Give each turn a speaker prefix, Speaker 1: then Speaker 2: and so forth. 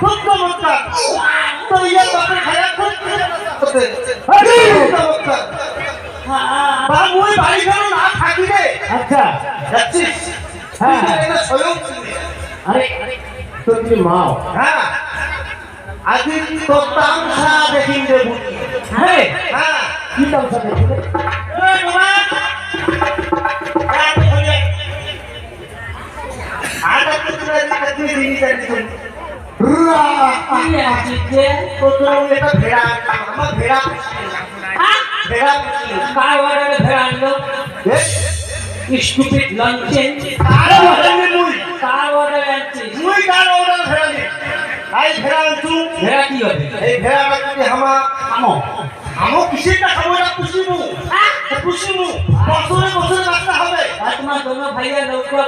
Speaker 1: খুব চমৎকার তো ইয়ে বাপের খায়া খুব চমৎকার চমৎকার বা বাড়ি ঘরে না থাকি রে
Speaker 2: আচ্ছা।
Speaker 1: যাচ্ছিস?
Speaker 2: হ্যাঁ।
Speaker 1: এটা স্বয়ং।
Speaker 2: আরে তো তুমি মাও
Speaker 1: হ্যাঁ। আজি তোর তামসা দেখিন রে বুঝি
Speaker 2: হ্যাঁ
Speaker 1: হ্যাঁ।
Speaker 2: কি তামসা দেখছিলে
Speaker 1: এই বাবা রাত হলে আটা কুতুরা দিকে
Speaker 3: স্টুপিড লঞ্চেন
Speaker 1: কার অর্ডারে মুই
Speaker 3: কার অর্ডারে আনছি
Speaker 1: মুই কার অর্ডারে ভেড়া নি আই ভেড়া আনছু
Speaker 3: ভেড়া কি হবে
Speaker 1: এই ভেড়াটা কি হামা খামো আমো কিসে না খাব না পুষিমু পুষিমু বছরে বছরে বাচ্চা হবে
Speaker 3: আর তোমার দোনো ভাইয়া লৌকা